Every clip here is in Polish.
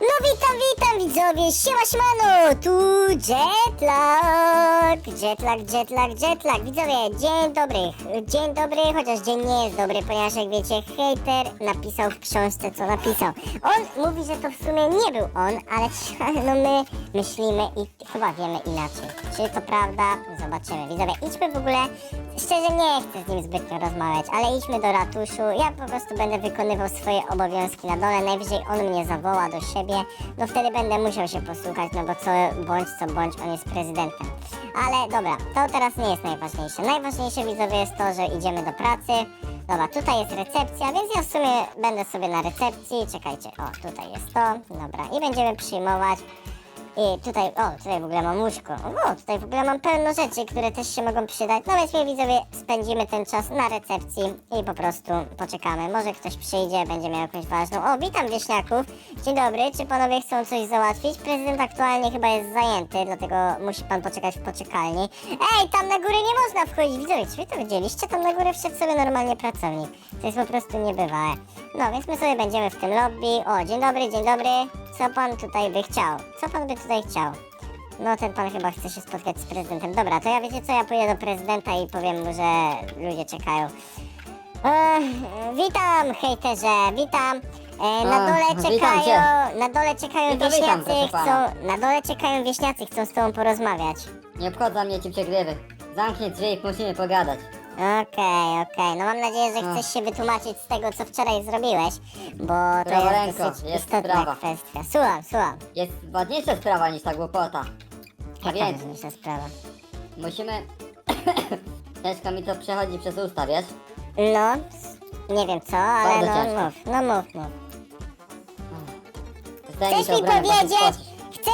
No witam, witam widzowie, siema siemano, tu Jetlag, Jetlag, Jetlag, Jetlag, widzowie, dzień dobry, dzień dobry, chociaż dzień nie jest dobry, ponieważ jak wiecie, hater napisał w książce, co napisał. On mówi, że to w sumie nie był on, ale no my myślimy i chyba wiemy inaczej. Czy to prawda? Zobaczymy, widzowie, idźmy w ogóle, szczerze nie chcę z nim zbytnio rozmawiać, ale idźmy do ratuszu, ja po prostu będę wykonywał swoje obowiązki na dole, najwyżej on mnie zawoła do siebie, no wtedy będę musiał się posłuchać, no bo co bądź co bądź, on jest prezydentem. Ale dobra, to teraz nie jest najważniejsze. Najważniejsze widzowie jest to, że idziemy do pracy. Dobra, tutaj jest recepcja, więc ja w sumie będę sobie na recepcji. Czekajcie, o, tutaj jest to. Dobra, i będziemy przyjmować. I tutaj, o, tutaj w ogóle mam łóżko. O, tutaj w ogóle mam pełno rzeczy, które też się mogą przydać. No więc my widzowie spędzimy ten czas na recepcji i po prostu poczekamy. Może ktoś przyjdzie, będzie miał jakąś ważną. O, witam wieśniaków. Dzień dobry, czy panowie chcą coś załatwić? Prezydent aktualnie chyba jest zajęty, dlatego musi pan poczekać w poczekalni. Ej, tam na górę nie można wchodzić. Widzowie, czy wy to widzieliście? Tam na górę wszedł sobie normalnie pracownik. To jest po prostu niebywałe. No, więc my sobie będziemy w tym lobby. O, dzień dobry, dzień dobry. Co pan tutaj by chciał? Co pan by tutaj chciał? No, ten pan chyba chce się spotkać z prezydentem. Dobra, to ja wiecie co, ja pójdę do prezydenta i powiem mu, że ludzie czekają. Witam, hejterze, witam. E, na dole witam czekają, cię. na dole czekają Witam, witam, wieśniacy, proszę pana. chcą, na dole czekają wieśniacy, chcą z tobą porozmawiać. Nie obchodzą mnie ci przegrywy. Zamknij drzwi i musimy pogadać. Okej, okej, no mam nadzieję, że A. chcesz się wytłumaczyć z tego, co wczoraj zrobiłeś, bo to jest ręko, dosyć jest istotna sprawa. kwestia. Słucham, słucham. Jest ważniejsza sprawa niż ta głupota. A Jaka więc ważniejsza sprawa? musimy... Ciężko mi to przechodzi przez usta, wiesz? No, nie wiem co, ale Bardzo no ciężko. mów, no mów, mów. Zdejmij Chcesz to mi bo się powiedzieć, spocisz.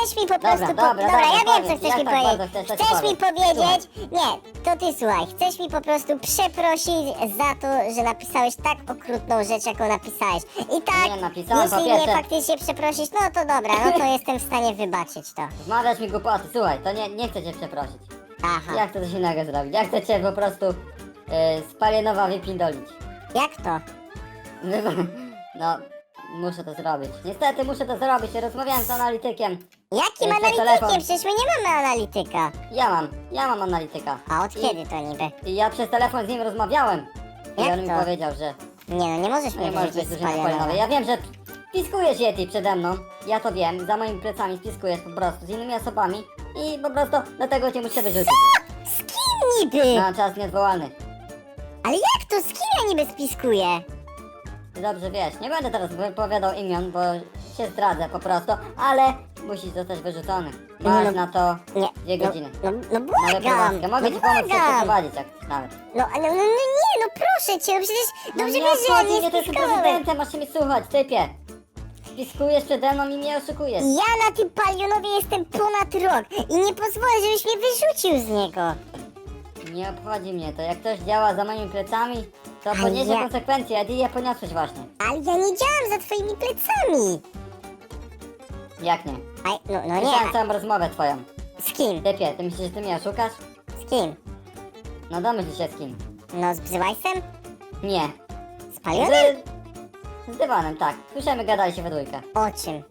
Chcesz mi po prostu... dobra, po... dobra, ja wiem, co chcesz mi tak powiedzieć. chcesz, mi powiedzieć... Nie, to ty słuchaj, chcesz mi po prostu przeprosić za to, że napisałeś tak okrutną rzecz, jaką napisałeś. I tak, Nie, napisałem, po jeśli mnie pierwsze- faktycznie przeprosisz, no to dobra, no to jestem w stanie wybaczyć to. Wmawiasz mi głupoty, słuchaj, to nie, nie chcę cię przeprosić. Aha, Ja chcę coś innego zrobić. Ja chcę cię po prostu yy, spalinowa wypindolić. jak to? No, muszę to zrobić. Niestety muszę to zrobić. Rozmawiałem z analitykiem. Jakim Jeszcze analitykiem? telefon. Przecież my nie mamy analityka. Ja mam, ja mam analityka. A od kiedy to niby? I ja przez telefon z nim rozmawiałem. I Jak on mi to? powiedział, że Nie no, nie możesz nie mnie możesz być wyrzucić z drużyny spalionowej. Ja wiem, że piskujesz Yeti przede mną. Ja to wiem, za moimi plecami spiskujesz po prostu z innymi osobami. I po prostu dlatego cię muszę wyrzucić. Z kim niby? Na czas niezwołany. Ale jak to? Z kim ja niby spiskuję? Dobrze wiesz, nie będę teraz wypowiadał imion, bo się zdradzę po prostu, ale musisz zostać wyrzucony. Masz no, na to Nie. dwie no, godziny. No, no Na błagam. Mogę no ci pomóc się błagam. przeprowadzić jak chcesz nawet. No ale no, no nie, no proszę cię, no przecież dobrze no nie wiesz, że ja obchodzi nie mnie, to jestem spiskowałem. prezydentem, masz się mi słuchać, typie. Spiskujesz przede mną i mnie oszukujesz. Ja na tym palionowie jestem ponad rok i nie pozwolę, żebyś mnie wyrzucił z niego. Nie obchodzi mnie to. Jak ktoś działa za moimi plecami, to Ale poniesie ja- konsekwencje, a ty je poniosłeś właśnie. Ale ja nie działam za twoimi plecami. Jak nie? Aj, no, no Słyszałem nie, całą rozmowę twoją. z kim? Typie, ty myślisz, że ty mnie oszukasz? Z kim? No domyśl się z kim. No z Bzywajsem? Nie. Z palionem? Z, z dywanem, tak. Słyszymy, gadali się we dwójkę. O czym?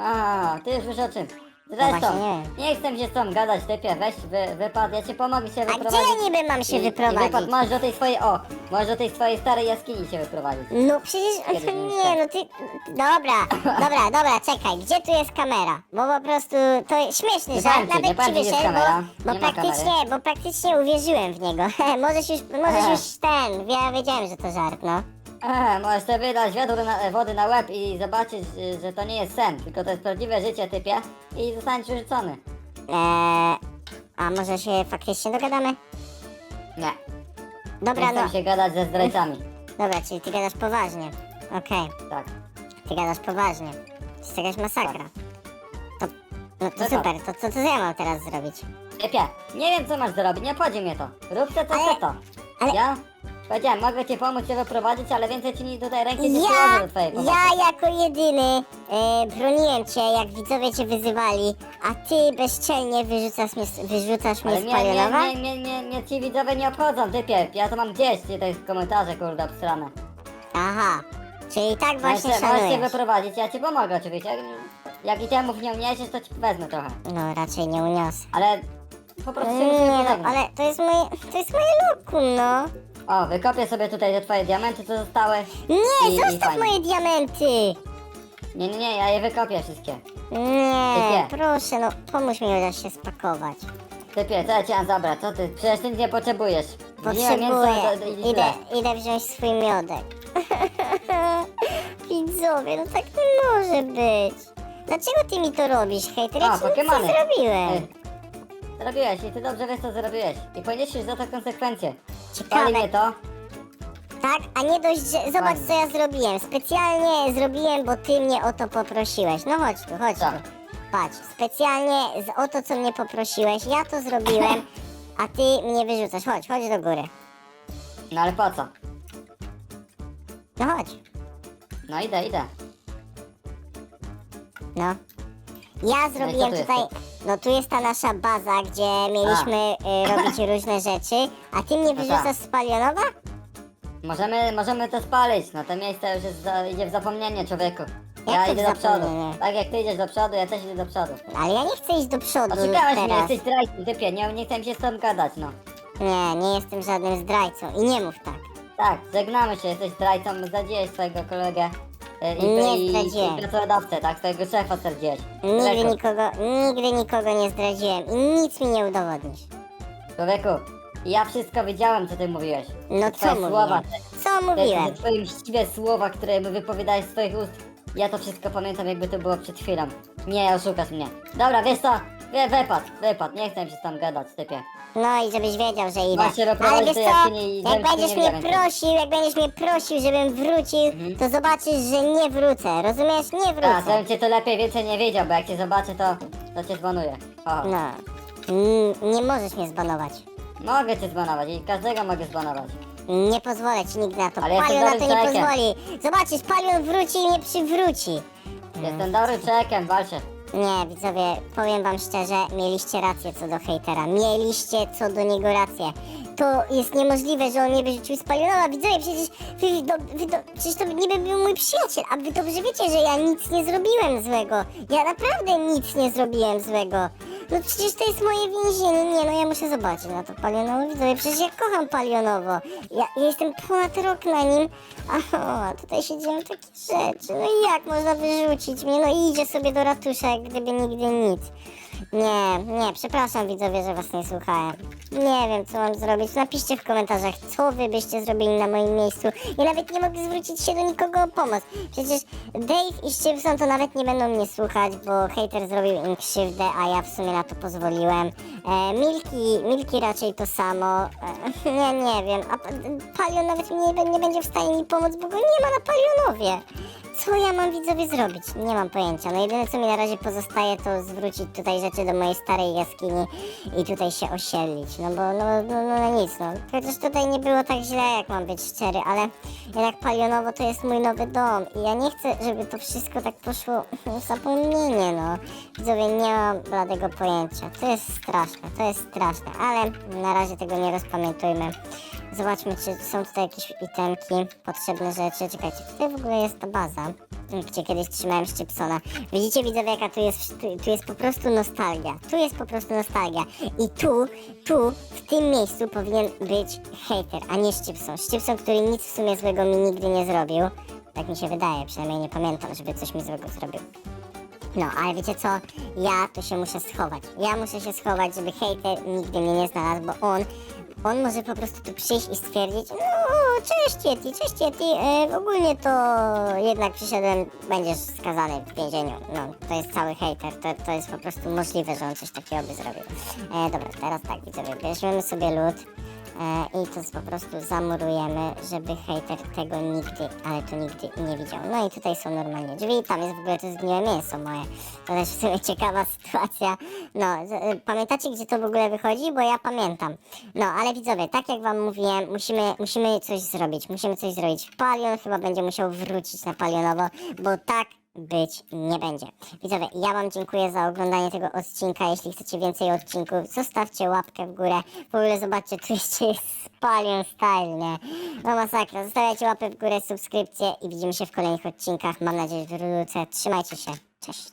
A, ty już wiesz o czym. No Zresztą, właśnie nie chcę się z tą gadać, typie, weź wy, wypad, ja ci pomogę się A gdzie wyprowadzić. ja niby mam się I- I wyprowadzić? wypad, możesz do tej swojej, o, możesz do tej swojej starej jaskini się wyprowadzić. No przecież, Kiedyś nie nie no ty, dobra, dobra, dobra, czekaj, gdzie tu jest kamera? Bo po prostu to jest śmieszny Nie żart, powiem ci, nie nawet powiem ci gdzie wyszedł, bo, kamera. bo Nie ma praktycznie, bo praktycznie uwierzyłem w niego. możesz już, możesz już ten, ja wiedziałem, że to żart, no. Eee, możesz sobie wydać wiadro na, wody na łeb i zobaczyć, y, że to nie jest sen, tylko to jest prawdziwe życie, typie, i zostaniesz wyrzucony. Eee, a może się faktycznie dogadamy? Nie, Dobra, nie no, chcę się gadać ze zdrajcami. dobra, czyli ty gadasz poważnie. Okej, Tak. ty gadasz poważnie. To jest jakaś masakra. To, no to super, to co to, co ja mam teraz zrobić? Typie, nie wiem co masz zrobić, nie obchodzi mnie to. Rób to, co Ale- chce to. ale- Ja powiedziałem, mogę ci pomóc się wyprowadzić, ale więcej ci nie tutaj ręki nie Ja, przyłożę do twojej pomocy. ja jako jedyny e, broniłem cię, jak widzowie cię wyzywali, a ty bezczelnie wyrzucasz mnie, wyrzucasz mnie Ale z mnie, palionowa? mnie, mnie, mnie, mnie ci widzowie nie obchodzą, typie. Ja to mam gdzieś, te komentarze, kurde, obstrane. Aha, Czyli tak właśnie Możesz możesz się szanujesz. wyprowadzić, ja ci pomogę oczywiście. Jak, jak itemów nie uniesiesz, to ci wezmę trochę. No, raczej nie uniosę. Ale po prostu się Nie no, pożegnać. ale to jest moje, to jest moje lokum, no. O, wykopię sobie tutaj te twoje diamenty, co zostały. Nie, I- i zostaw fajnie. moje diamenty. Nie, nie, nie, ja je wykopię wszystkie. Nie, Typie. proszę, no pomóż mi chociaż się spakować. Typie, co ja ci mam zabrać? Co ty? Przecież ty nic nie potrzebujesz. Wziąłem Potrzebuję. i Idę, tyle. idę wziąć swój miodek. Widzowie, no tak nie może być. Dlaczego ty mi to robisz, hejter? Ja A, ci nic nie Pokemony. zrobiłem. Ej, Zrobiłeś i ty dobrze wiesz co zrobiłeś. I poniesiesz za to konsekwencje. Ciekawe. Mnie to. Tak, a nie dość, że... Zobacz, Fajnie. co ja zrobiłem. Specjalnie zrobiłem, bo ty mnie o to poprosiłeś. No chodź tu, chodź Tak. tu. Patrz, specjalnie z, o to, co mnie poprosiłeś, ja to zrobiłem, a ty mnie wyrzucasz. Chodź, chodź do góry. No ale po co? No chodź. No idę, idę. No. Ja zrobiłem tu jest? tutaj. No tu jest ta nasza baza, gdzie mieliśmy y, robić różne rzeczy, a ty mnie No wyrzucasz tak. z palionowa? Możemy, możemy to spalić. No to miejsce już jest za, idzie w zapomnienie człowieku. Ja Jak to idę do przodu. Tak jak ty idziesz do przodu, ja też idę do przodu. Ale ja nie chcę iść do przodu Oszukałeś mnie, jesteś zdrajcą, typie, nie, nie chcę mi się z tobą gadać, no. Nie, nie jestem żadnym zdrajcą i nie mów tak. Tak, żegnamy się, jesteś zdrajcą, zdradziłeś swojego kolegę i, Nie i, zdradziłem. i pracodawcę, tak, swojego szefa zdradziłeś. Nigdy Człowieku, nikogo, nigdy nikogo nie zdradziłem i nic mi nie udowodnisz. człowieku, ja wszystko wiedziałem, co ty mówiłeś. No Te co twoje słowa, mówiłem? te, Co te, te mówiłem? twoje mściwe słowa, które wypowiadałeś z twoich ust. Ja to wszystko pamiętam, jakby to było przed chwilą. Nie, oszukasz mnie. Dobra, wiesz co? Wy, wypad, wypad, nie chcę się tam gadać, typie. No i żebyś wiedział, że idę. Się Ale wiesz do co, jaskini i jak będziesz nie mnie prosił, jak będziesz mnie prosił, żebym wrócił, Mhm. to zobaczysz, że nie wrócę. Rozumiesz? Nie Tak, wrócę. żebym cię to lepiej więcej nie wiedział, bo jak cię zobaczę, to, to cię zbanuję. O, No. Mm, Nie możesz mnie zbanować. mogę cię zbanować i każdego mogę zbanować. Nie pozwolę ci nigdy na to. Ale jestem Palion na to dobrym nie człowiekiem. pozwoli. Zobaczysz, Palion wróci i mnie przywróci. Jestem dobrym człowiekiem, walczę. Nie, widzowie, powiem wam szczerze, mieliście rację co do hejtera. Mieliście co do niego rację. To jest niemożliwe, że on mnie wyrzucił z palionowa. Widzowie, przecież wy, do, wy do, przecież to niby był mój przyjaciel, a wy dobrze wiecie, że ja nic nie zrobiłem złego. Ja naprawdę nic nie zrobiłem złego. No przecież to jest moje więzienie. Nie, no ja muszę zobaczyć na to palionowo. Widzowie, przecież ja kocham palionowo. Ja, ja jestem ponad rok na nim, a o, tutaj się dzieją takie rzeczy. No i jak można wyrzucić mnie? No i idzie sobie do ratusza, jak gdyby nigdy nic. Nie, nie, przepraszam widzowie, że was nie słuchałem. Nie wiem, co mam zrobić. Napiszcie w komentarzach, co wy byście zrobili na moim miejscu. Ja nawet nie mogę zwrócić się do nikogo o pomoc. Przecież Dave i Szczypson to nawet nie będą mnie słuchać, bo hater zrobił im krzywdę, a ja w sumie na to pozwoliłem. E, Milki, Milki raczej to samo. E, nie, nie wiem. A Pa- Palion nawet nie, nie będzie w stanie mi pomóc, bo go nie ma na Palionowie. Co ja mam widzowie zrobić? Nie mam pojęcia. No jedyne co mi na razie pozostaje to zwrócić tutaj rzeczy do mojej starej jaskini i tutaj się osiedlić. No bo no, no, no, no nic no. Chociaż tutaj nie było tak źle jak mam być szczery, ale jednak palionowo to jest mój nowy dom i ja nie chcę, żeby to wszystko tak poszło w zapomnienie no. Widzowie nie mam bladego pojęcia. To jest straszne, to jest straszne, ale na razie tego nie rozpamiętujmy. Zobaczmy, czy są tutaj jakieś itemki, potrzebne rzeczy. Czekajcie, tutaj w ogóle jest ta baza, gdzie kiedyś trzymałem Szczypsona. Widzicie, widzowie, jaka tu jest, tu, tu jest po prostu nostalgia. Tu jest po prostu nostalgia. I tu, tu, w tym miejscu powinien być hater, a nie Szczypson. Szczypson, który nic w sumie złego mi nigdy nie zrobił. Tak mi się wydaje, przynajmniej nie pamiętam, żeby coś mi złego zrobił. No, ale wiecie co? Ja tu się muszę schować. Ja muszę się schować, żeby hater nigdy mnie nie znalazł, bo on, on może po prostu tu przyjść i stwierdzić, no cześć Yeti, cześć Yeti, e, ogólnie to jednak przyszedłem, będziesz skazany w więzieniu. No, to jest cały hater, to, to jest po prostu możliwe, że on coś takiego by zrobił. E, dobra, teraz tak widzowie, weźmiemy sobie lód. E, I to po prostu zamurujemy, żeby hater tego nigdy, ale to nigdy nie widział. No i tutaj są normalnie drzwi, tam jest w ogóle to zgniłe mięso moje. To też w sumie ciekawa sytuacja. No, e, pamiętacie gdzie to w ogóle wychodzi? Bo ja pamiętam. No, ale widzowie, tak jak wam mówiłem, musimy, musimy coś zrobić. Musimy coś zrobić. Palion chyba będzie musiał wrócić na palionowo, bo tak być nie będzie. Widzowie, ja wam dziękuję za oglądanie tego odcinka. Jeśli chcecie więcej odcinków, zostawcie łapkę w górę. W ogóle zobaczcie, tu jeszcze jest Palion Style, nie? No masakra. Zostawiajcie łapę w górę, subskrypcję i widzimy się w kolejnych odcinkach. Mam nadzieję, że wrócę. Trzymajcie się. Cześć.